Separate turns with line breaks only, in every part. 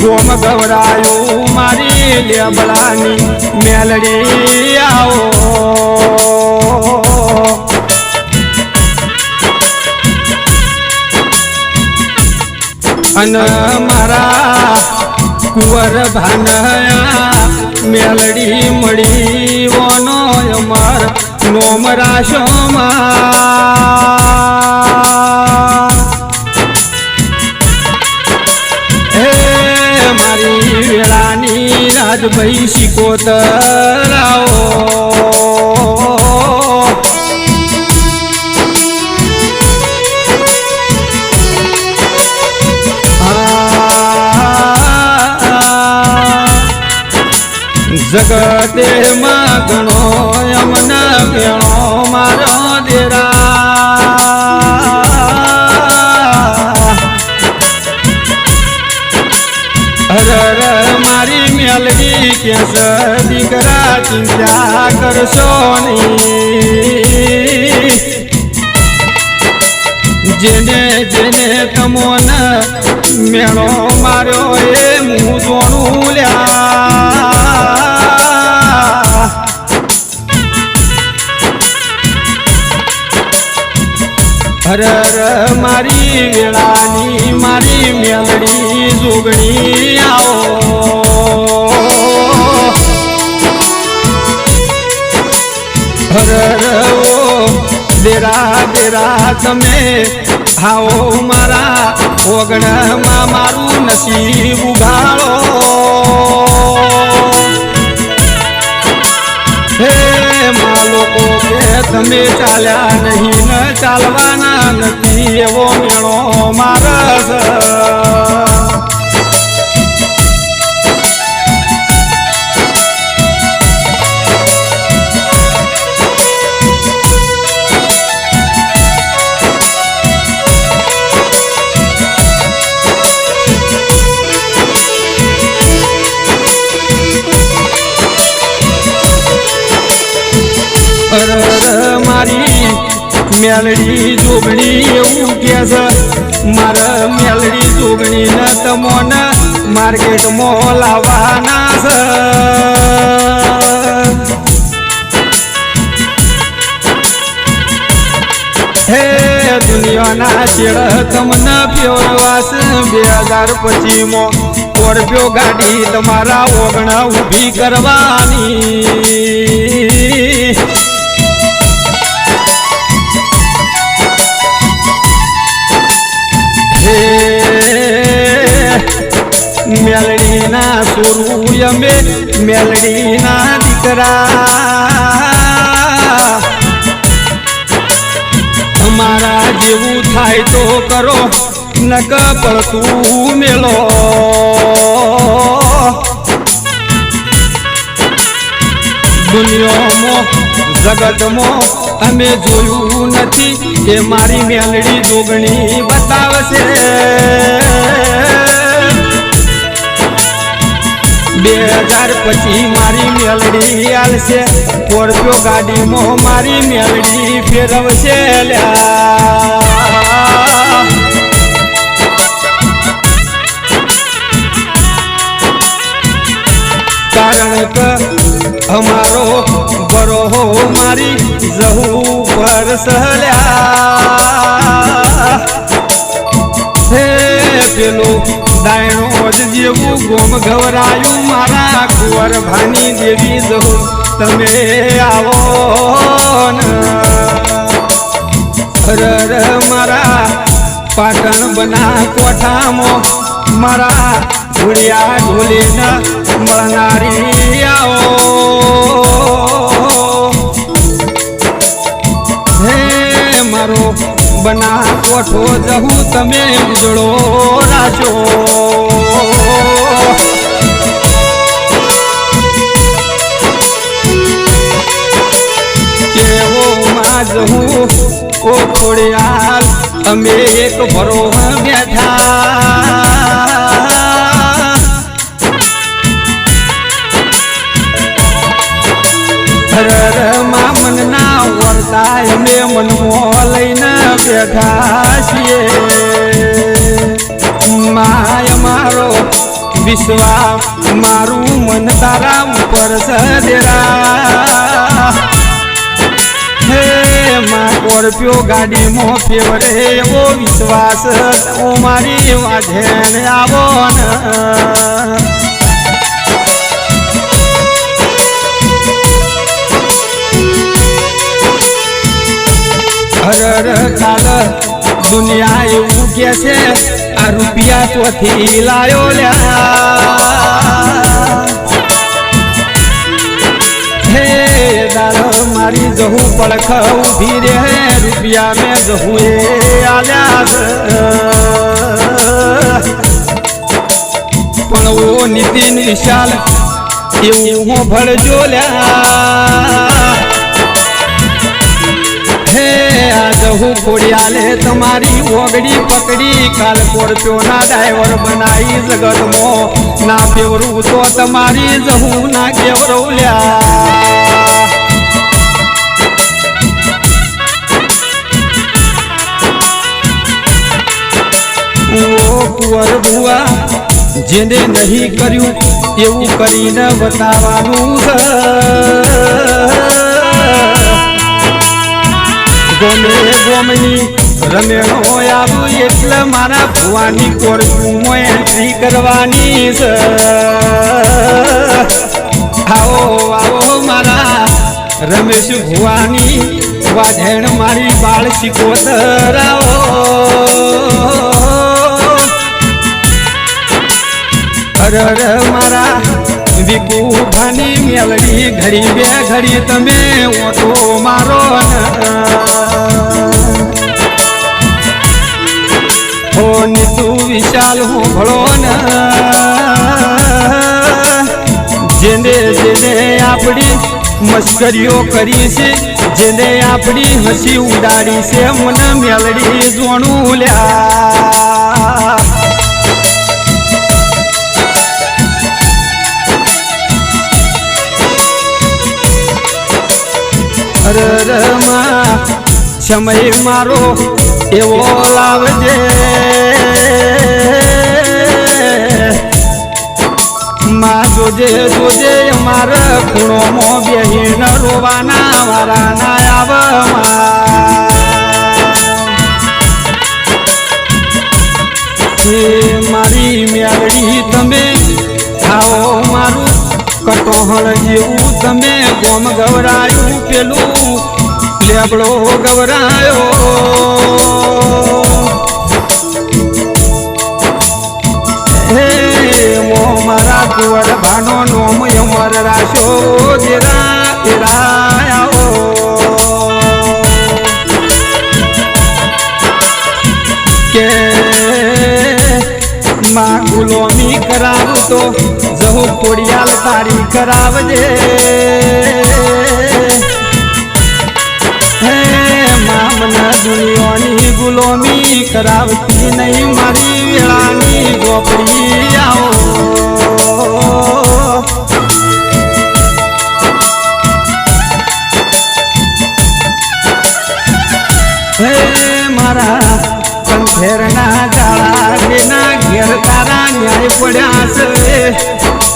ગોમ ગવરાયું મારી લેબલાની મેલડી આવો. અને મારા કુંવર ભાનયા મેલડી મળી વનો અમાર નોમ રાશોમાં. રાજભાઈ શિકોતરાઓ જગતે માં ઘણો યમના ગણો મારો કેસ દીકરા ચિંતા કરશો જેને જેને તમોન મેળો માર્યો એ હું જોણું લ્યા. હર હર મારી વેળાની મારી મેલડી જોગણી આવો. હર દેરા ડેરા તમે આવો મારા ઓગણમાં મારું નસીબ ઉઘાડો. હે મા લોકો, કે તમે ચાલ્યા નહીં, ન ચાલવાના નથી એવો મેળો મારસ અર મારી મેલડી જોગણી એવું કે છે, મારા મેલડી જોગણી ને તમોને માર્કેટમાં લાવવાના છે. હે દુનિયાના શેડ તમને પ્યોરવાસ બે હજાર પચીમાં સ્કોર્પિયો ગાડી તમારા ઓગણા ઊભી કરવાની. મેલડીના સોરું અમે મેલડીના દીકરા. અમારા જેવું થાય તો કરો, નક પડતું મેલો. દુનિયામાં, જગતમાં અમે જોયું નથી એ મારી મેલડી જોગણી બતાવશે. બે હજાર પછી મારી મેલડી આલશે સ્કોર્પિયો ગાડીમાં મારી મેલડી ફેરવશે કારણ કે અમારો બરોહો મારી જહુ પર સહલ્યા હે પેલો દાયણો જ જેવું ગોમ ગવરાયું મારા કુંવર ભાની દેવી દો તમે આવો હર મારા પાટણ બના કોઠામાં. મારા ઘોડિયા ઢોલીને મળનારી આવો. હે મારો બના કોઠો જહું તમે ઉજળો રાજો. અમે એક ભરો બેઠા. માં મનના વરતા અમે મનમાં લઈને બેઠા છીએ. માય મારો વિશ્વા મારું મન તારા ઉપર સદેરા માં ગાડી મો ફેવરે, એવો વિશ્વાસ. ઓ મારી વાઢેણ આવો ને. હર ચાલ દુનિયા એવું કે છે, આ રૂપિયા ચોથી લાયો લ્યા. દાળ જહું પડખ ઊભી રે, રૂપિયા મેં જહું એ આલ્યા પણ ઓ નીતિન વિશાલ એવું હું ભળજો લ્યા હે, આ જહું ખોડિયાલે તમારી ઓગડી પકડી, કાલ કોરપ્યો ના ડ્રાઈવર બનાવી જગતમો. ના ફેવરું તો તમારી જહું ના કેવરવલ્યા કુંવર ભુવા, જેને નહીં કર્યું એવું કરીને બતાવવાનું છે ગમે ગોમની રમેણો આવું એટલે મારા ભુવાની કોર્ટમાં એન્ટ્રી કરવાની છે આવો આવો મારા રમેશ ભુવાની, વાઢેણ મારી બાળ શીખોતર આવો હર મારા વિકુ ભાની મેલડી ઘડી, બે ઘડી તમે ઓટો મારો હો નીતુ વિશાલ, હું ભળો જેને જેને આપણી મસ્કરીઓ કરી છે, જેને આપણી હસી ઉડાડી છે, મને મેલડી જોણું લ્યા. અરરમાં સમય મારો એવો લાવજે. માં જોજે જોજે, મારા ખૂણોમાં બેહીન રોવાના મારા ના આવમાં મારી મેળડી તમે કટોહળ જેવું તમે ગોમ ગવરાયું પેલું. લેબડો ગવરાયો. હે મો મારા કુંવર ભાનો નોમ અમર રાશો દેરા એરાયો. કે માં ગુલામી કરાવું તો જહુ ખોડિયાલ તારી કરાવજે. હે માં મને દુનિયાની ગુલામી કરાવતી નહીં મારી વેળાની ગોપડી આવો. હે મારા બેના ઘેર તારા ન્યાય પડ્યા છે.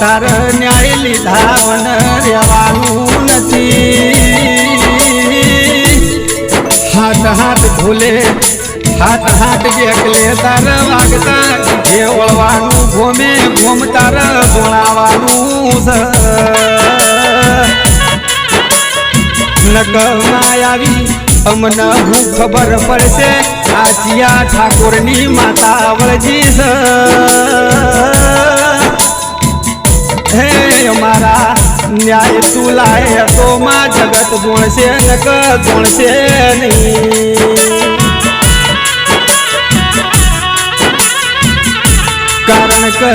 તાર ન્યાય લીધા વન રહેવાનું નથી. હાથ હાથ ભૂલે હાથ હાથ એકલે તાર વાગતા. જે વળવાનું ગોમે, ગોમ તાર જોણાવાનું છે. નગમાં આવી અમને હું ખબર પડશે. આસિયા ઠાકોરની માતા વળજી હે અમારા ન્યાય તું લાય તો માં જગત જોણશે નક ગુણશે નહીં. કારણ કે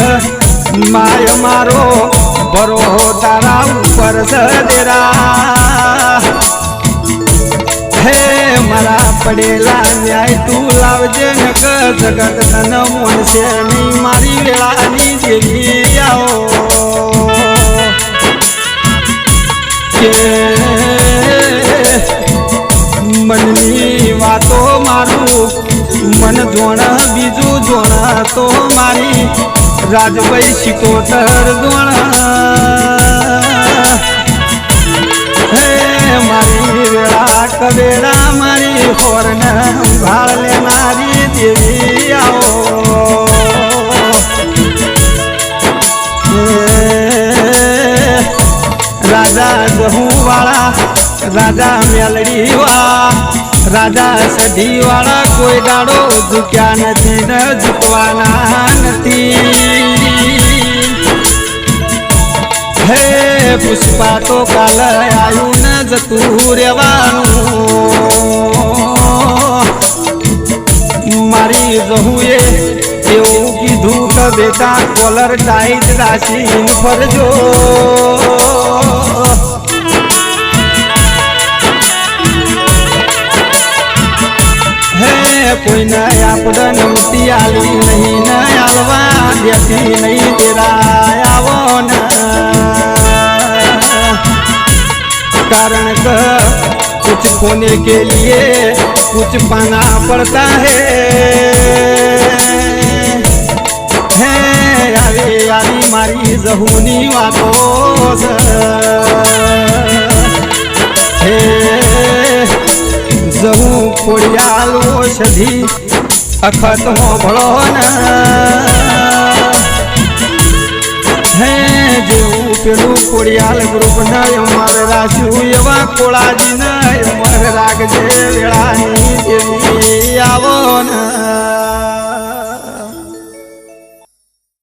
માય મારો ભરો તારા ઉપર સદેરા. મારા પડેલા ન્યાય તું લાવજે નક જગત તન મોનશે નહીં મારી વેળાની જેવી આવો કે મારું મન જોણ બીજું જોણ તો મારી રાજભાઈ સિકોતર જોણ હે મારી વેળા કવેળા મારી હોરન ભાળ લેનારી દેવી આવો. રાજા જહું વાળા રાજા મેલડી વાળા રાજા સઢી વાળા કોઈ દાડો ઝૂક્યા નથી, ને ઝૂકવાના નથી. હે પુષ્પા તો કાલ આવ્યું ને જતું રેવાનું મારી જહુએ એવું કીધું કે બેટા કોલર ટાઈટ રાખીને ફરજો. હે, કોઈના આપણે નમતી આલી, નહીં कुछ खोने के लिए कुछ पाना पड़ता है હે આવી આવી મારી જહુની વાતો છે. હે જહુ ખોડિયાલ ઓષધી અખત હોભળો ને હે જેવું પેલું કોડિયાલ ગ્રુપ ને અમર રાખ્યું એવા કોળાજી ને અમર રાખજે વેળાની દેવી આવો ને.